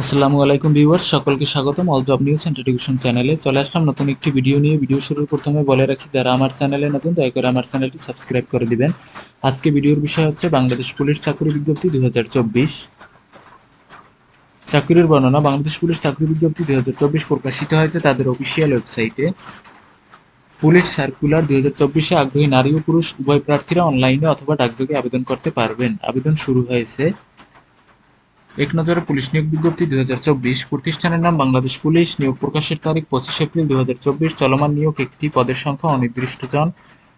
আসসালামু আলাইকুম ভিউয়ার সকলকে স্বাগতম। All job news and education চ্যানেলে চলে আসলাম, নতুন একটি ভিডিও নিয়ে ভিডিও শুরুর প্রথমে বলে রাখি, যারা আমার চ্যানেলে নতুন, দয়া করে আমার চ্যানেলটি সাবস্ক্রাইব করে দিবেন। আজকে ভিডিওর বিষয় হচ্ছে বাংলাদেশ পুলিশ চাকরি বিজ্ঞপ্তি দুই চাকরির বর্ণনা, বাংলাদেশ পুলিশ চাকরি বিজ্ঞপ্তি দুই হাজার চব্বিশ প্রকাশিত হয়েছে তাদের অফিসিয়াল ওয়েবসাইটে পুলিশ সার্কুলার দুই হাজার চব্বিশে আগ্রহী নারী ও পুরুষ উভয় প্রার্থীরা অনলাইনে অথবা ডাকযোগে আবেদন করতে পারবেন। আবেদন শুরু হয়েছে এক নজরে পুলিশ নিয়োগ বিজ্ঞপ্তি দুই হাজার চব্বিশ প্রতিষ্ঠানের নাম বাংলাদেশ পুলিশ। নিয়োগ প্রকাশের তারিখ পঁচিশ এপ্রিল দুই হাজার চব্বিশ। চলমান নিয়োগ একটি পদের সংখ্যা অনির্দিষ্ট জন।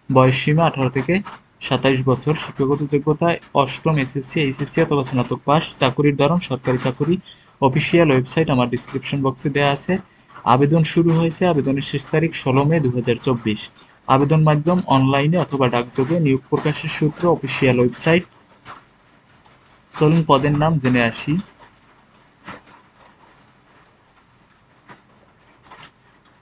বয়স সীমা আঠারো থেকে সাতাইশ বছর। শিক্ষাগত যোগ্যতায় অষ্টম এসএসসি, এইচএসসি অথবা স্নাতক পাস চাকুরির ধরন, সরকারি চাকুরি, অফিসিয়াল ওয়েবসাইট আমার ডিসক্রিপশন বক্সে দেওয়া আছে। আবেদন শুরু হয়েছে আবেদনের শেষ তারিখ ষোলো মে দু হাজার চব্বিশ। আবেদন মাধ্যম অনলাইনে অথবা ডাকযোগে নিয়োগ প্রকাশের সূত্র, অফিসিয়াল ওয়েবসাইট চলুন পদের নাম জেনে আসি।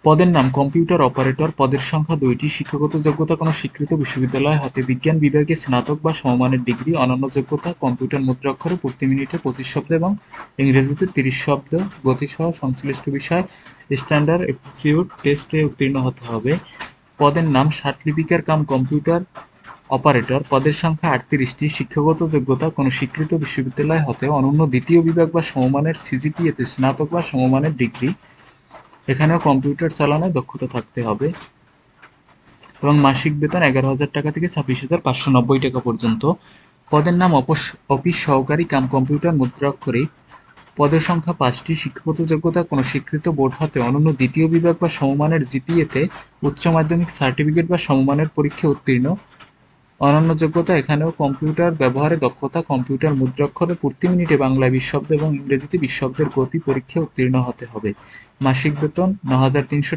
পদের নাম কম্পিউটার অপারেটর। পদের সংখ্যা দুইটি। শিক্ষাগত যোগ্যতা কোনো স্বীকৃত বিশ্ববিদ্যালয়, হতে বিজ্ঞান বিভাগে স্নাতক বা সমমানের ডিগ্রি, অনন্য যোগ্যতা, কম্পিউটার মুদ্রাক্ষরে, প্রতি মিনিটে পঁচিশ শব্দ এবং ইংরেজিতে তিরিশ শব্দ। গতিসহ সংশ্লিষ্ট বিষয়, স্ট্যান্ডার্ড টেস্টে উত্তীর্ণ হতে হবে। পদের নাম ষাটলিপিকার কাম কম্পিউটার। অপারেটর পদের সংখ্যা আটত্রিশটি, শিক্ষাগত যোগ্যতা কোনো স্বীকৃত বিশ্ববিদ্যালয় হতে অনন্য দ্বিতীয় বিভাগ বা সমমানের সিজিপিএতে স্নাতক বা সমমানের ডিগ্রি। এখানেও কম্পিউটার চালানো দক্ষতা থাকতে হবে। এবং মাসিক বেতন এগারো হাজার টাকা থেকে ছাব্বিশ হাজার পাঁচশো নব্বই টাকা পর্যন্ত। পদের নাম অফিস সহকারী কাম কম্পিউটার মুদ্রাক্ষরিক। পদের সংখ্যা পাঁচটি, শিক্ষাগত যোগ্যতা কোনো স্বীকৃত বোর্ড হতে অনন্য দ্বিতীয় বিভাগ বা সমমানের জিপিএতে উচ্চ মাধ্যমিক সার্টিফিকেট বা সমমানের পরীক্ষা উত্তীর্ণ। অনন্য যোগ্যতা এখানেও কম্পিউটার ব্যবহারে দক্ষতা, কম্পিউটার মুদ্রাক্ষরে প্রতি মিনিটে বাংলায় বিশ শব্দ এবং ইংরেজিতে বিশ শব্দের গতি পরীক্ষা উত্তীর্ণ হতে হবে। মাসিক বেতন ন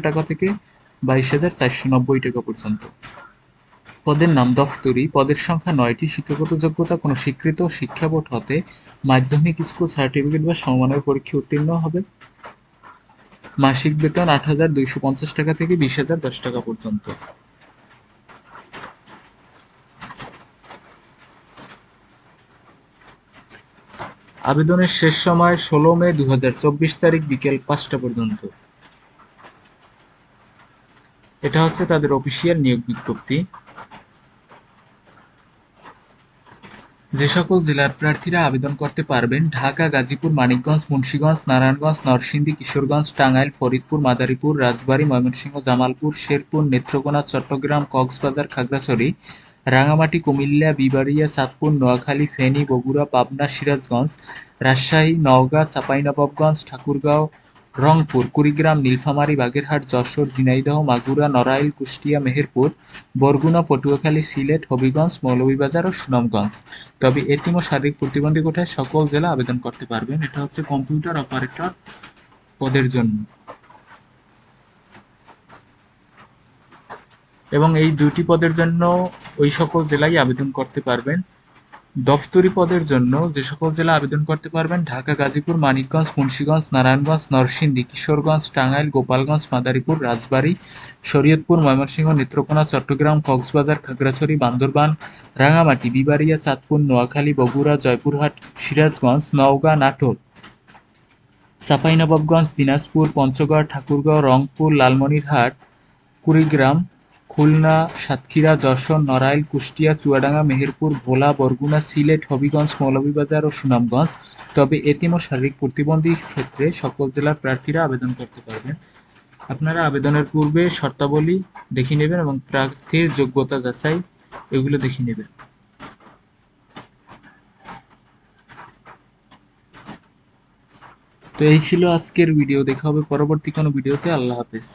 টাকা থেকে বাইশ হাজার চারশো নব্বই টাকা পর্যন্ত। পদের নাম দফতরি। পদের সংখ্যা নয়টি। শিক্ষাগত যোগ্যতা কোনো স্বীকৃত শিক্ষা বোর্ড হতে মাধ্যমিক, স্কুল, সার্টিফিকেট বা সমমানের পরীক্ষা উত্তীর্ণ হবে। মাসিক বেতন আট হাজার দুইশো পঞ্চাশ টাকা থেকে বিশ হাজার দশ টাকা পর্যন্ত। আবেদনের শেষ সময় ষোলো মে দুহাজার চব্বিশ তারিখ বিকেল পাঁচটা পর্যন্ত। এটা হচ্ছে তাদের অফিসিয়াল নিয়োগ বিজ্ঞপ্তি। যে সকল জেলার প্রার্থীরা আবেদন করতে পারবেন ঢাকা, গাজীপুর, মানিকগঞ্জ, মুন্সীগঞ্জ, নারায়ণগঞ্জ, নরসিংদী, কিশোরগঞ্জ, টাঙ্গাইল, ফরিদপুর, মাদারীপুর, রাজবাড়ী, ময়মনসিংহ, জামালপুর, শেরপুর, নেত্রকোনা, চট্টগ্রাম, কক্সবাজার, খাগড়াছড়ি রাঙামাটি, কুমিল্লা, বিবাড়িয়া, চাঁদপুর, নোয়াখালী, ফেনী, বগুড়া, পাবনা, সিরাজগঞ্জ, রাজশাহী, নওগাঁ, চাঁপাইনবাবগঞ্জ, ঠাকুরগাঁও, রংপুর, কুড়িগ্রাম, নীলফামারী, বাগেরহাট, যশোর, ঝিনাইদহ, মাগুরা, নড়াইল, কুষ্টিয়া, মেহেরপুর, বরগুনা, পটুয়াখালী, সিলেট, হবিগঞ্জ, মৌলভীবাজার ও সুনামগঞ্জ। তবে এতিম ও শারীরিক প্রতিবন্ধী কোঠায় সকল জেলা আবেদন করতে পারবেন। এটা হচ্ছে কম্পিউটার অপারেটর পদের জন্য। এবং এই দুটি পদের জন্য ওই সকল জেলায় আবেদন করতে পারবেন। দফতরি পদের জন্য যে সকল জেলা আবেদন করতে পারবেন, ঢাকা, গাজীপুর, মানিকগঞ্জ, মুন্সীগঞ্জ, নারায়ণগঞ্জ, নরসিংদী, কিশোরগঞ্জ, টাঙ্গাইল, গোপালগঞ্জ, মাদারীপুর, রাজবাড়ী, শরীয়তপুর, ময়মনসিংহ, নেত্রকোনা, চট্টগ্রাম, কক্সবাজার, খাগড়াছড়ি, বান্দরবান, রাঙামাটি, বিবাড়িয়া, চাঁদপুর, নোয়াখালী, বগুড়া, জয়পুরহাট, সিরাজগঞ্জ, নওগাঁ, নাটোর। চাঁপাইনবাবগঞ্জ, দিনাজপুর, পঞ্চগড়, ঠাকুরগাঁও, রংপুর, লালমনিরহাট, কুড়িগ্রাম খুলনা, সাতক্ষীরা, যশোর, নড়াইল, কুষ্টিয়া, চুয়াডাঙ্গা, মেহেরপুর, ভোলা, বরগুনা, সিলেট, হবিগঞ্জ, মৌলভীবাজার ও সুনামগঞ্জ। তবে এতিম ও শারীরিক প্রতিবন্ধীর ক্ষেত্রে সকল জেলার প্রার্থীরা আবেদন করতে পারবেন। আপনারা আবেদনের পূর্বে শর্তাবলী দেখে নেবেন এবং প্রার্থীর যোগ্যতা যাচাই, এগুলো দেখে নেবেন। তো এই ছিল আজকের ভিডিও। দেখা হবে পরবর্তী কোনো ভিডিওতে। আল্লাহ হাফেজ।